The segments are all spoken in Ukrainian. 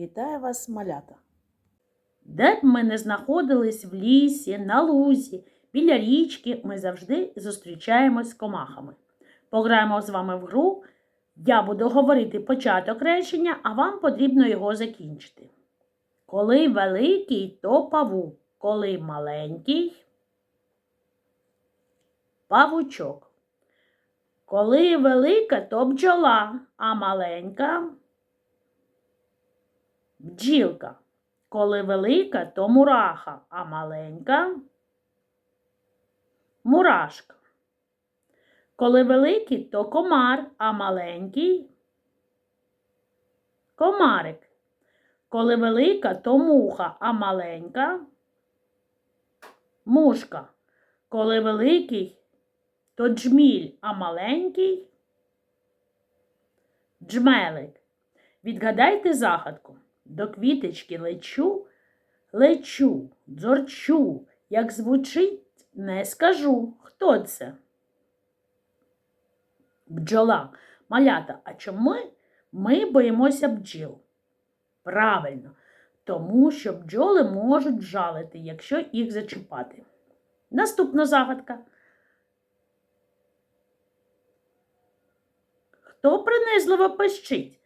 Вітаю вас, малята! Де б ми не знаходились в лісі, на лузі, біля річки, ми завжди зустрічаємось з комахами. Пограємо з вами в гру. Я буду говорити початок речення, а вам потрібно його закінчити. Коли великий, то павук, коли маленький павучок. Коли велика, то бджола, а маленька бджілка. Коли велика, то мураха, а маленька мурашка. Коли великий, то комар, а маленький комарик. Коли велика, то муха, а маленька мушка. Коли великий, то джміль, а маленький джмелик. Відгадайте загадку. До квіточки лечу, лечу, дзорчу. Як звучить, не скажу. Хто це? Бджола. Малята, а чому ми боїмося бджіл? Правильно, тому що бджоли можуть жалити, якщо їх зачіпати. Наступна загадка. Хто принизливо пищить,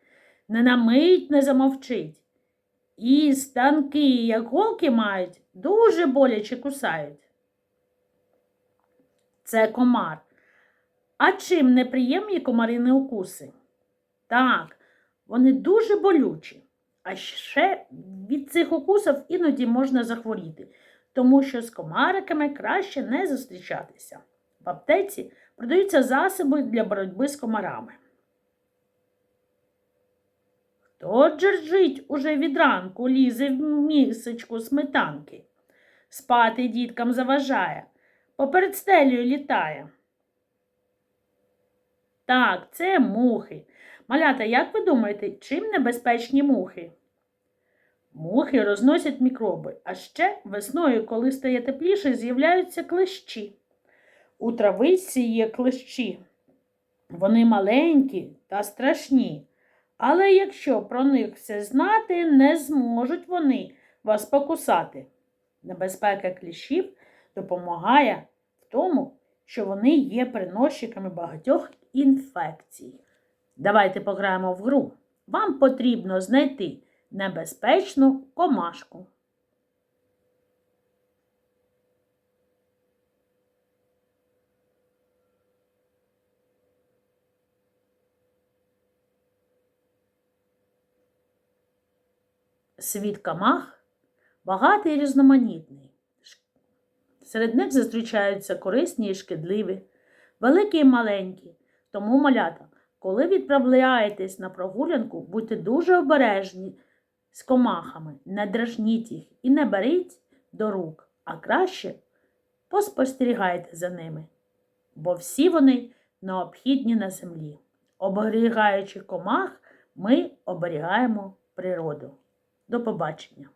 не намить, не замовчить. І станки, як голки мають, дуже боляче кусають. Це комар. А чим неприємні комарині укуси? Так, вони дуже болючі. А ще від цих укусів іноді можна захворіти, тому що з комариками краще не зустрічатися. В аптеці продаються засоби для боротьби з комарами. Хто джерджить уже від ранку, лізе в місечку сметанки. Спати діткам заважає, поперед стелею літає. Так, це мухи. Малята, як ви думаєте, чим небезпечні мухи? Мухи розносять мікроби, а ще весною, коли стає тепліше, з'являються клещі. У травичці є клещі. Вони маленькі та страшні. Але якщо про них все знати, не зможуть вони вас покусати. Небезпека кліщів допомагає в тому, що вони є приносчиками багатьох інфекцій. Давайте пограємо в гру. Вам потрібно знайти небезпечну комашку. Світ камах багатий і різноманітний. Серед них зустрічаються корисні і шкідливі, великі і маленькі. Тому, малята, коли відправляєтесь на прогулянку, будьте дуже обережні з комахами, не дражніть їх і не беріть до рук, а краще поспостерігайте за ними, бо всі вони необхідні на землі. Оберігаючи комах, ми оберігаємо природу. До побачення!